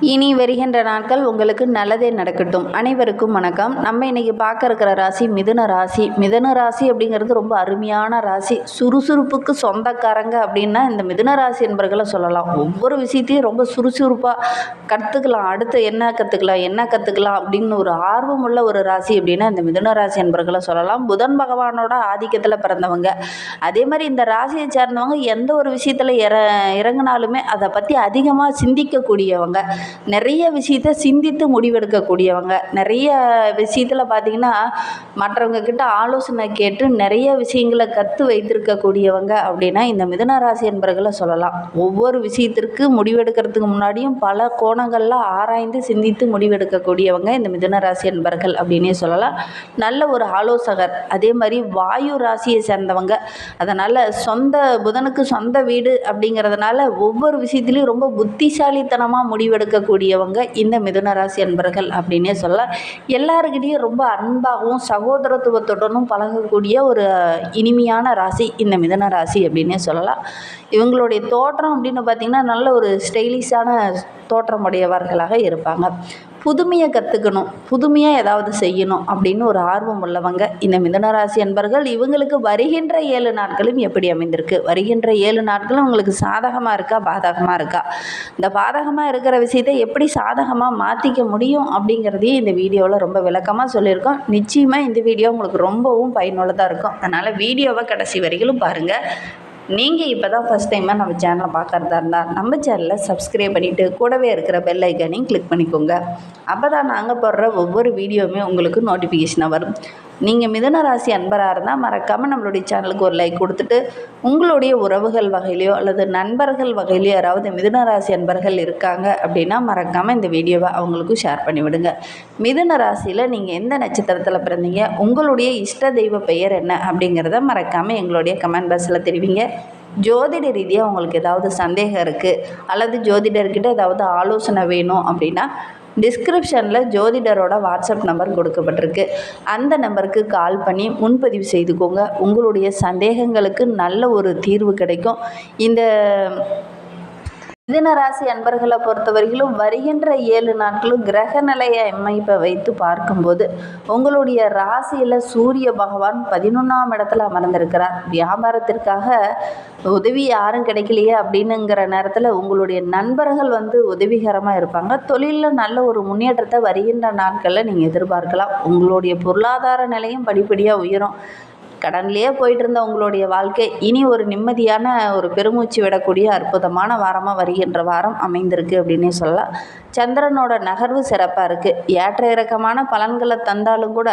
இனி வருகின்ற நாட்கள் உங்களுக்கு நல்லதே நடக்கட்டும். அனைவருக்கும் வணக்கம். நம்ம இன்னைக்கு பார்க்க இருக்கிற ராசி மிதுன ராசி. மிதுன ராசி அப்படிங்கிறது ரொம்ப அருமையான ராசி. சுறுசுறுப்புக்கு சொந்தக்காரங்க அப்படின்னா இந்த மிதுன ராசி என்பர்களை சொல்லலாம். ஒவ்வொரு விஷயத்தையும் ரொம்ப சுறுசுறுப்பாக கற்றுக்கலாம் அடுத்து என்ன கற்றுக்கலாம் என்ன கற்றுக்கலாம் அப்படின்னு ஒரு ஆர்வம் உள்ள ஒரு ராசி அப்படின்னா இந்த மிதுன ராசி என்பர்களை சொல்லலாம். புதன் பகவானோட ஆதிக்கத்தில் பிறந்தவங்க. அதே மாதிரி இந்த ராசியை சேர்ந்தவங்க எந்த ஒரு விஷயத்தில் இற இறங்கினாலுமே அதை பற்றி அதிகமாக சிந்திக்கக்கூடியவங்க. நிறைய விஷயத்த சிந்தித்து முடிவெடுக்கக்கூடியவங்க. நிறைய விஷயத்தில் பார்த்திங்கன்னா மற்றவங்க கிட்ட ஆலோசனை கேட்டு நிறைய விஷயங்களை கற்று வைத்திருக்கக்கூடியவங்க அப்படின்னா இந்த மிதன ராசி என்பர்களை சொல்லலாம். ஒவ்வொரு விஷயத்திற்கு முடிவெடுக்கிறதுக்கு முன்னாடியும் பல கோணங்களில் ஆராய்ந்து சிந்தித்து முடிவெடுக்கக்கூடியவங்க இந்த மிதன ராசி என்பர்கள் அப்படின்னே சொல்லலாம். நல்ல ஒரு ஆலோசகர். அதே மாதிரி வாயு ராசியை சேர்ந்தவங்க. அதனால் சொந்த புதனுக்கு சொந்த வீடு அப்படிங்கிறதுனால ஒவ்வொரு விஷயத்துலையும் ரொம்ப புத்திசாலித்தனமாக முடிவெடுக்க இருக்கக்கூடியவங்க இந்த மிதுன ராசி அன்பர்கள் அப்படின்னே சொல்லலாம். எல்லாருக்கிட்டேயும் ரொம்ப அன்பாகவும் சகோதரத்துவத்துடனும் பழகக்கூடிய ஒரு இனிமையான ராசி இந்த மிதன ராசி அப்படின்னே சொல்லலாம். இவங்களுடைய தோற்றம் அப்படின்னு பார்த்திங்கன்னா நல்ல ஒரு ஸ்டைலிஷான தோற்றமுடையவர்களாக இருப்பாங்க. புதுமையை கற்றுக்கணும் புதுமையாக ஏதாவது செய்யணும் அப்படின்னு ஒரு ஆர்வம் உள்ளவங்க இந்த மிதனராசி அன்பர்கள் இவங்களுக்கு வருகின்ற ஏழு நாட்களும் எப்படி அமைந்திருக்கு? வருகின்ற ஏழு நாட்களும் உங்களுக்கு சாதகமாக இருக்கா? பாதகமாக இருக்கா? இந்த பாதகமாக இருக்கிற விஷயத்தை எப்படி சாதகமாக மாற்றிக்க முடியும் அப்படிங்கிறதையும் இந்த வீடியோவில் ரொம்ப விளக்கமாக சொல்லியிருக்கோம். நிச்சயமாக இந்த வீடியோ உங்களுக்கு ரொம்பவும் பயனுள்ளதாக இருக்கும். அதனால் வீடியோவை கடைசி வரைகளும் பாருங்கள் நீங்கள் இப்போ தான் ஃபஸ்ட் டைமாக நம்ம சேனலை பார்க்குறதா இருந்தால் நம்ம சேனலை சப்ஸ்கிரைப் பண்ணிவிட்டு கூடவே இருக்கிற பெல் ஐக்கானையும் கிளிக் பண்ணிக்கோங்க. அப்போ தான் நாங்கள் போடுற ஒவ்வொரு வீடியோவுமே உங்களுக்கு நோட்டிஃபிகேஷனாக வரும். நீங்கள் மிதுன ராசி அன்பராக இருந்தால் மறக்காமல் நம்மளுடைய சேனலுக்கு ஒரு லைக் கொடுத்துட்டு உங்களுடைய உறவுகள் வகையிலையோ அல்லது நண்பர்கள் வகையிலையோ யாராவது மிதுன ராசி அன்பர்கள் இருக்காங்க அப்படின்னா மறக்காமல் இந்த வீடியோவை அவங்களுக்கும் ஷேர் பண்ணிவிடுங்க. மிதுன ராசியில் நீங்கள் எந்த நட்சத்திரத்தில் பிறந்தீங்க உங்களுடைய இஷ்ட தெய்வ பெயர் என்ன அப்படிங்கிறத மறக்காமல் எங்களுடைய கமெண்ட் பாக்ஸில் தெரிவிங்க. ஜோதிட ரீதியாக உங்களுக்கு ஏதாவது சந்தேகம் இருக்குது அல்லது ஜோதிடர்கிட்ட ஏதாவது ஆலோசனை வேணும் அப்படின்னா டிஸ்கிரிப்ஷனில் ஜோதிடரோட வாட்ஸ்அப் நம்பர் கொடுக்கப்பட்டிருக்கு. அந்த நம்பருக்கு கால் பண்ணி முன்பதிவு செய்துக்கோங்க. உங்களுடைய சந்தேகங்களுக்கு நல்ல ஒரு தீர்வு கிடைக்கும். இந்த மிதனராசி அன்பர்களை பொறுத்தவரையிலும் வருகின்ற ஏழு நாட்களும் கிரக நிலைய அமைப்பை வைத்து பார்க்கும்போது உங்களுடைய ராசியில் சூரிய பகவான் பதினொன்றாம் இடத்துல அமர்ந்திருக்கிறார். வியாபாரத்திற்காக உதவி யாரும் கிடைக்கலையே அப்படின்னுங்கிற நேரத்தில் உங்களுடைய நண்பர்கள் வந்து உதவிகரமாக இருப்பாங்க. தொழிலில் நல்ல ஒரு முன்னேற்றத்தை வருகின்ற நாட்களில் நீங்கள் எதிர்பார்க்கலாம். உங்களுடைய பொருளாதார நிலையும் படிப்படியாக உயரும். கடன்லேயே போயிட்டு இருந்த உங்களுடைய வாழ்க்கை இனி ஒரு நிம்மதியான ஒரு பெருமூச்சு விடக்கூடிய அற்புதமான வாரமாக வருகின்ற வாரம் அமைந்திருக்கு அப்படின்னே சொல்லலாம். சந்திரனோட நகர்வு சிறப்பாக இருக்குது ஏற்ற இறக்கமான பலன்களை தந்தாலும் கூட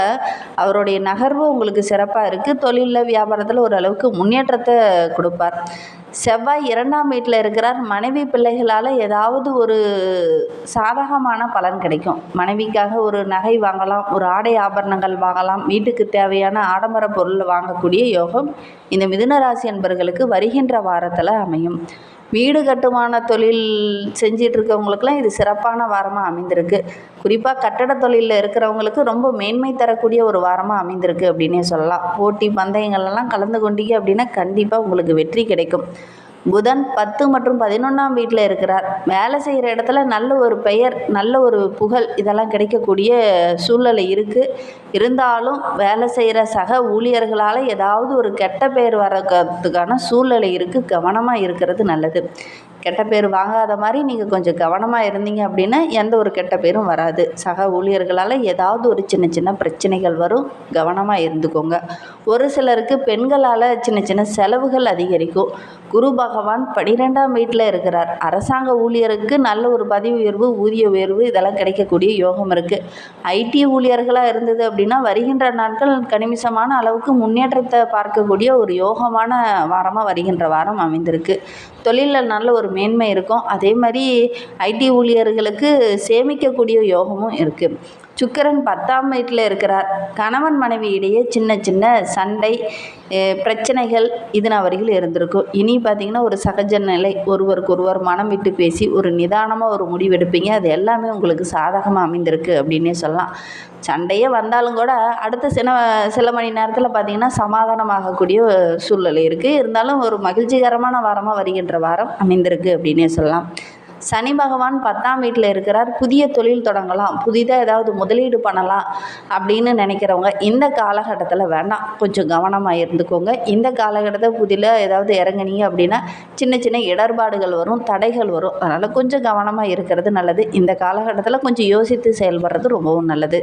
அவருடைய நகர்வு உங்களுக்கு சிறப்பாக இருக்குது தொழிலில் வியாபாரத்தில் ஓரளவுக்கு முன்னேற்றத்தை கொடுப்பார். செவ்வாய் இரண்டாம் வீட்டில் இருக்கிறார். மனைவி பிள்ளைகளால் ஏதாவது ஒரு சாதகமான பலன் கிடைக்கும். மனைவிக்காக ஒரு நகை வாங்கலாம் ஒரு ஆடை ஆபரணங்கள் வாங்கலாம் வீட்டுக்கு தேவையான ஆடம்பர பொருள் வாங்கக்கூடிய யோகம் இந்த மிதுன ராசி அன்பர்களுக்கு வருகின்ற வாரத்தில் அமையும். வீடு கட்டுமான தொழில் செஞ்சிட்டு இருக்கவங்களுக்குலாம் இது சிறப்பான வாரமாக அமைந்திருக்கு. குறிப்பாக கட்டட தொழிலில் இருக்கிறவங்களுக்கு ரொம்ப மேன்மை தரக்கூடிய ஒரு வாரமாக அமைந்திருக்கு அப்படின்னே சொல்லலாம். போட்டி பந்தயங்கள்லாம் கலந்து கொண்டீங்க அப்படின்னா கண்டிப்பாக உங்களுக்கு வெற்றி கிடைக்கும். புதன் பத்து மற்றும் பதினொன்றாம் வீட்டில் இருக்கிறார். வேலை செய்கிற இடத்துல நல்ல ஒரு பெயர் நல்ல ஒரு புகழ் இதெல்லாம் கிடைக்கக்கூடிய சூழ்நிலை இருக்குது இருந்தாலும் வேலை செய்கிற சக ஊழியர்களால் ஏதாவது ஒரு கெட்ட பெயர் வரதுக்கான சூழ்நிலை இருக்குது கவனமாக இருக்கிறது நல்லது. கெட்ட பேர் வாங்காத மாதிரி நீங்கள் கொஞ்சம் கவனமாக இருந்தீங்க அப்படின்னா எந்த ஒரு கெட்ட பேரும் வராது. சக ஊழியர்களால் ஏதாவது ஒரு சின்ன சின்ன பிரச்சனைகள் வரும். கவனமாக இருந்துக்கோங்க. ஒரு சிலருக்கு பெண்களால் சின்ன சின்ன செலவுகள் அதிகரிக்கும். குரு பகவான் பனிரெண்டாம் வீட்டில் இருக்கிறார். அரசாங்க ஊழியருக்கு நல்ல ஒரு பதவி உயர்வு ஊதிய உயர்வு இதெல்லாம் கிடைக்கக்கூடிய யோகம் இருக்குது ஐடி ஊழியர்களாக இருந்தது அப்படின்னா வருகின்ற நாட்கள் கணிசமான அளவுக்கு முன்னேற்றத்தை பார்க்கக்கூடிய ஒரு யோகமான வாரமாக வருகின்ற வாரம் அமைந்திருக்கு. தொழிலில் நல்ல ஒரு மேன்மை இருக்கும். அதே மாதிரி ஐடி ஊழியர்களுக்கு சேமிக்கக்கூடிய யோகமும் இருக்குது சுக்கிரன் பத்தாம் வீட்டில் இருக்கிறார். கணவன் மனைவி இடையே சின்ன சின்ன சண்டை பிரச்சனைகள் இதன வரையில் இருந்திருக்கும். இனி பார்த்தீங்கன்னா ஒரு சகஜ நிலை ஒருவருக்கு ஒருவர் மனம் விட்டு பேசி ஒரு நிதானமாக ஒரு முடிவெடுப்பீங்க அது எல்லாமே உங்களுக்கு சாதகமாக அமைந்திருக்கு அப்படின்னே சொல்லலாம். சண்டையே வந்தாலும் கூட அடுத்த சில சில மணி நேரத்தில் பார்த்தீங்கன்னா சமாதானமாகக்கூடிய சூழ்நிலை இருக்குது இருந்தாலும் ஒரு மகிழ்ச்சிகரமான வாரமாக வருகின்ற வாரம் அமைந்திருக்கு அப்படின்னே சொல்லலாம். சனி பகவான் பத்தாம் வீட்டில் இருக்கிறார். புதிய தொழில் தொடங்கலாம். புதிதாக ஏதாவது முதலீடு பண்ணலாம் அப்படின்னு நினைக்கிறவங்க இந்த காலகட்டத்தில் வேண்டாம். கொஞ்சம் கவனமாக இருந்துக்கோங்க. இந்த காலகட்டத்தில் புதியில் ஏதாவது இறங்குனீங்க அப்படின்னா சின்ன சின்ன இடர்பாடுகள் வரும் தடைகள் வரும். அதனால் கொஞ்சம் கவனமாக இருக்கிறது நல்லது. இந்த காலகட்டத்தில் கொஞ்சம் யோசித்து செயல்படுறது ரொம்பவும் நல்லது.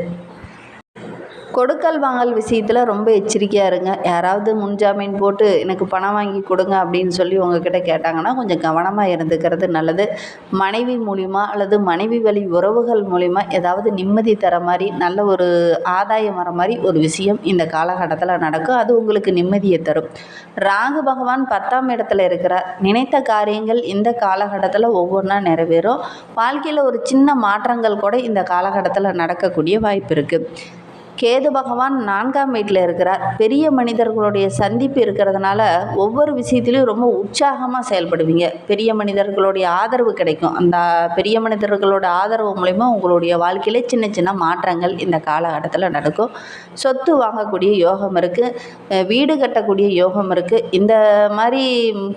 கொடுக்கல் வாங்கல் விஷயத்தில் ரொம்ப எச்சரிக்கையாக இருங்க. யாராவது முன்ஜாமீன் போட்டு எனக்கு பணம் வாங்கி கொடுங்க அப்படின்னு சொல்லி உங்ககிட்ட கேட்டாங்கன்னா கொஞ்சம் கவனமாக இருந்துக்கிறது நல்லது. மனைவி மூலிமா அல்லது மனைவி வழி உறவுகள் மூலிமா ஏதாவது நிம்மதி தர மாதிரி நல்ல ஒரு ஆதாயம் வர மாதிரி ஒரு விஷயம் இந்த காலகட்டத்தில் நடக்கும். அது உங்களுக்கு நிம்மதியை தரும். ராகு பகவான் பத்தாம் இடத்துல இருக்கிறார். நினைத்த காரியங்கள் இந்த காலகட்டத்தில் ஒவ்வொன்றா நிறைவேறும். வாழ்க்கையில் ஒரு சின்ன மாற்றங்கள் கூட இந்த காலகட்டத்தில் நடக்கக்கூடிய வாய்ப்பு இருக்குது கேது பகவான் நான்காம் வீட்டில் இருக்கிறார். பெரிய மனிதர்களுடைய சந்திப்பு இருக்கிறதுனால ஒவ்வொரு விஷயத்துலையும் ரொம்ப உற்சாகமாக செயல்படுவீங்க. பெரிய மனிதர்களுடைய ஆதரவு கிடைக்கும். அந்த பெரிய மனிதர்களோட ஆதரவு மூலிமா உங்களுடைய வாழ்க்கையில் சின்ன சின்ன மாற்றங்கள் இந்த காலகட்டத்தில் நடக்கும். சொத்து வாங்கக்கூடிய யோகம் இருக்குது வீடு கட்டக்கூடிய யோகம் இருக்குது இந்த மாதிரி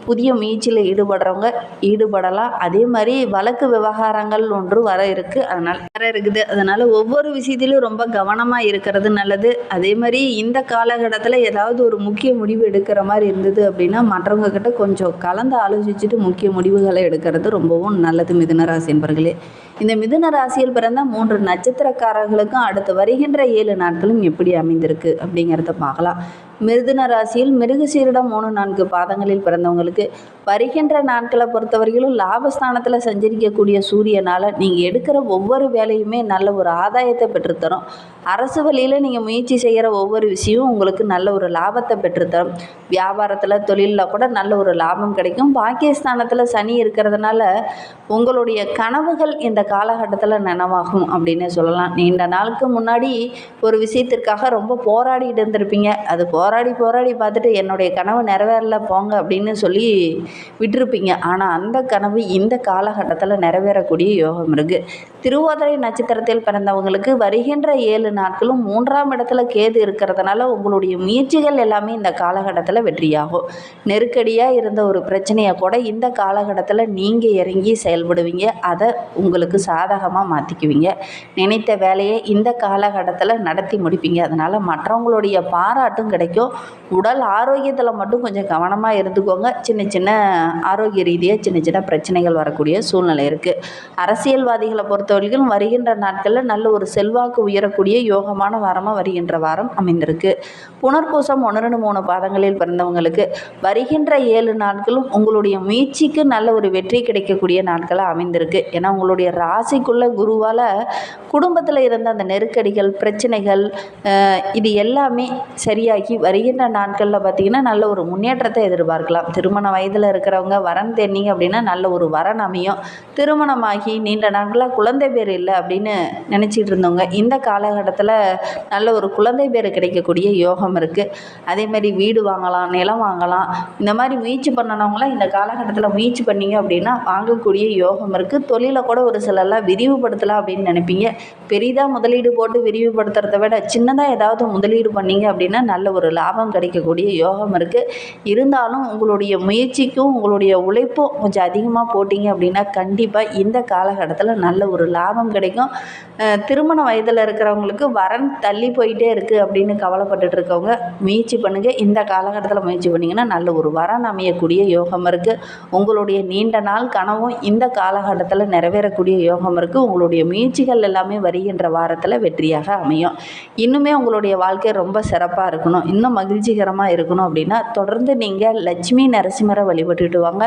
புதிய முயற்சியில் ஈடுபடுறவங்க ஈடுபடலாம். அதே மாதிரி வழக்கு விவகாரங்கள் ஒன்று வர இருக்குது அதனால் வர இருக்குது. அதனால் ஒவ்வொரு விஷயத்திலையும் ரொம்ப கவனமாக இருக்கிறது நல்லது. அதே மாதிரி இந்த காலகட்டத்தில் ஏதாவது ஒரு முக்கிய முடிவு எடுக்கிற மாதிரி இருந்தது அப்படின்னா மற்றவங்க கிட்ட கொஞ்சம் கலந்து ஆலோசிச்சுட்டு முக்கிய முடிவுகளை எடுக்கிறது ரொம்பவும் நல்லது மிதுனராசி என்பர்களே. இந்த மிதுன ராசியில் பிறந்த மூன்று நட்சத்திரக்காரர்களுக்கும் அடுத்து வருகின்ற ஏழு நாட்களும் எப்படி அமைந்திருக்கு அப்படிங்கிறத பார்க்கலாம். மிருதுன ராசியில் மிருகசீரிடம் மூணு நான்கு பாதங்களில் பிறந்தவங்களுக்கு வருகின்ற நாட்களை பொறுத்தவரையிலும் லாபஸ்தானத்தில் சஞ்சரிக்கக்கூடிய சூரியனால் நீங்கள் எடுக்கிற ஒவ்வொரு வேலையுமே நல்ல ஒரு ஆதாயத்தை பெற்றுத்தரும். அரசு வழியில் நீங்கள் முயற்சி செய்கிற ஒவ்வொரு விஷயமும் உங்களுக்கு நல்ல ஒரு லாபத்தை பெற்றுத்தரும். வியாபாரத்தில் தொழிலில் கூட நல்ல ஒரு லாபம் கிடைக்கும். பாக்கியஸ்தானத்தில் சனி இருக்கிறதுனால உங்களுடைய கனவுகள் இந்த காலகட்டத்தில் நினைவாகும் அப்படின்னே சொல்லலாம். நீண்ட நாளுக்கு முன்னாடி ஒரு விஷயத்திற்காக ரொம்ப போராடிட்டு இருந்திருப்பீங்க. அது போராடி போராடி பார்த்துட்டு என்னுடைய கனவு நிறைவேறல போங்க அப்படின்னு சொல்லி விட்டுருப்பீங்க. ஆனால் அந்த கனவு இந்த காலகட்டத்தில் நிறைவேறக்கூடிய யோகம் இருக்குது திருவோதரை நட்சத்திரத்தில் பிறந்தவங்களுக்கு வருகின்ற ஏழு நாட்களும் மூன்றாம் இடத்துல கேது இருக்கிறதுனால உங்களுடைய முயற்சிகள் எல்லாமே இந்த காலகட்டத்தில் வெற்றியாகும். நெருக்கடியாக இருந்த ஒரு பிரச்சனையை கூட இந்த காலகட்டத்தில் நீங்கள் இறங்கி செயல்படுவீங்க. அதை உங்களுக்கு சாதகமாக மாற்றிக்குவீங்க நினைத்த வேலையை இந்த காலகட்டத்தில் நடத்தி முடிப்பீங்க. அதனால் மற்றவங்களுடைய பாராட்டும் கிடைக்கும். உடல் ஆரோக்கியத்தில் மட்டும் கொஞ்சம் கவனமாக இருந்துக்கோங்க. சின்ன சின்ன ஆரோக்கிய ரீதியாக சின்ன சின்ன பிரச்சனைகள் வரக்கூடிய சூழ்நிலை இருக்குது அரசியல்வாதிகளை பொறுத்தவரைக்கும் வருகின்ற நாட்களில் நல்ல ஒரு செல்வாக்கு உயரக்கூடிய யோகமான வாரமாக வருகின்ற வாரம் அமைந்திருக்கு. புனர்பூசம் ஒன்று ரெண்டு மூணு பாதங்களில் பிறந்தவங்களுக்கு வருகின்ற ஏழு நாட்களும் உங்களுடைய முயற்சிக்கு நல்ல ஒரு வெற்றி கிடைக்கக்கூடிய நாட்களாக அமைந்திருக்கு. ஏன்னா உங்களுடைய ராசிக்குள்ள குருவால் குடும்பத்தில் இருந்த அந்த நெருக்கடிகள் பிரச்சனைகள் இது எல்லாமே சரியாகி வருகின்ற நாட்களில் பார்த்திங்கன்னா நல்ல ஒரு முன்னேற்றத்தை எதிர்பார்க்கலாம். திருமண வயதில் இருக்கிறவங்க வரன் தேடினீங்க அப்படின்னா நல்ல ஒரு வரன் அமையும். திருமணமாகி நீண்ட நாட்களாக குழந்தை பேர் இல்லை அப்படின்னு நினச்சிட்டு இருந்தவங்க இந்த காலகட்டத்தில் நல்ல ஒரு குழந்தை பேர் கிடைக்கக்கூடிய யோகம் இருக்குது அதேமாதிரி வீடு வாங்கலாம் நிலம் வாங்கலாம். இந்த மாதிரி முயற்சி பண்ணனவங்களாம் இந்த காலகட்டத்தில் முயற்சி பண்ணிங்க அப்படின்னா வாங்கக்கூடிய யோகம் இருக்குது தொழிலை கூட ஒரு எல்லாம் விரிவுபடுத்தலாம் அப்படின்னு நினைப்பீங்க. பெரிதாக முதலீடு போட்டு விரிவுபடுத்துறத விட சின்னதாக ஏதாவது முதலீடு பண்ணீங்க அப்படின்னா நல்ல ஒரு லாபம் கிடைக்கக்கூடிய யோகம் இருக்குது இருந்தாலும் உங்களுடைய முயற்சிக்கும் உங்களுடைய உழைப்பும் கொஞ்சம் அதிகமாக போட்டிங்க அப்படின்னா கண்டிப்பாக இந்த காலகட்டத்தில் நல்ல ஒரு லாபம் கிடைக்கும். திருமண வயதில் இருக்கிறவங்களுக்கு வரன் தள்ளி போயிட்டே இருக்குது அப்படின்னு கவலைப்பட்டுட்டு இருக்கவங்க முயற்சி பண்ணுங்கள் இந்த காலகட்டத்தில் முயற்சி பண்ணிங்கன்னா நல்ல ஒரு வரன் அமையக்கூடிய யோகம் இருக்குது உங்களுடைய நீண்ட நாள் கனவும் இந்த காலகட்டத்தில் நிறைவேறக்கூடிய யோகம் இருக்குது உங்களுடைய முயற்சிகள் எல்லாமே வருகின்ற வாரத்தில் வெற்றியாக அமையும். இன்னுமே உங்களுடைய வாழ்க்கை ரொம்ப சிறப்பாக இருக்கணும். இன்னும் மகிழ்ச்சிகரமாக இருக்கணும் அப்படின்னா தொடர்ந்து நீங்கள் லட்சுமி நரசிம்மரை வழிபட்டுட்டு வாங்க.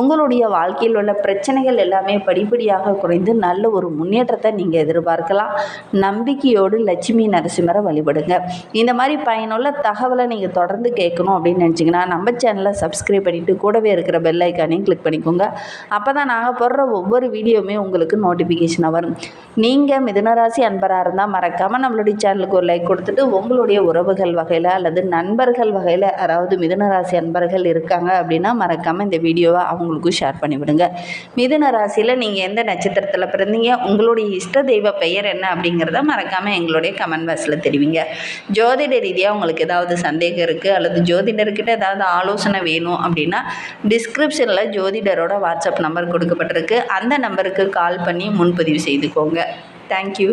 உங்களுடைய வாழ்க்கையில் உள்ள பிரச்சனைகள் எல்லாமே படிப்படியாக குறைந்து நல்ல ஒரு முன்னேற்றத்தை நீங்கள் எதிர்பார்க்கலாம். நம்பிக்கையோடு லட்சுமி நரசிம்மரை வழிபடுங்க. இந்த மாதிரி பயனுள்ள தகவலை நீங்கள் தொடர்ந்து கேட்கணும் அப்படின்னு நினச்சிங்கன்னா நம்ம சேனலை சப்ஸ்கிரைப் பண்ணிவிட்டு கூடவே இருக்கிற பெல் ஐக்கானையும் கிளிக் பண்ணிக்கோங்க. அப்போ தான் நாங்கள் போடுற ஒவ்வொரு வீடியோவுமே உங்களுக்கு உங்களுக்கு நோட்டிஃபிகேஷனாக வரும். நீங்கள் மிதுனராசி அன்பராக இருந்தால் மறக்காமல் நம்மளுடைய சேனலுக்கு ஒரு லைக் கொடுத்துட்டு உங்களுடைய உறவுகள் வகையில் அல்லது நண்பர்கள் வகையில் யாராவது மிதுனராசி அன்பர்கள் இருக்காங்க அப்படின்னா மறக்காமல் இந்த வீடியோவை அவங்களுக்கும் ஷேர் பண்ணிவிடுங்க. மிதுன ராசியில் நீங்கள் எந்த நட்சத்திரத்தில் பிறந்தீங்க உங்களுடைய இஷ்ட தெய்வ பெயர் என்ன அப்படிங்கிறத மறக்காமல் எங்களுடைய கமெண்ட் பாக்ஸில் தெரிவிங்க. ஜோதிட ரீதியாக உங்களுக்கு ஏதாவது சந்தேகம் இருக்குது அல்லது ஜோதிடர்கிட்ட ஏதாவது ஆலோசனை வேணும் அப்படின்னா டிஸ்கிரிப்ஷனில் ஜோதிடரோட வாட்ஸ்அப் நம்பர் கொடுக்கப்பட்டிருக்கு. அந்த நம்பருக்கு கால் பண்ணி முன்பதிவு செய்துக்கோங்க. தேங்க்யூ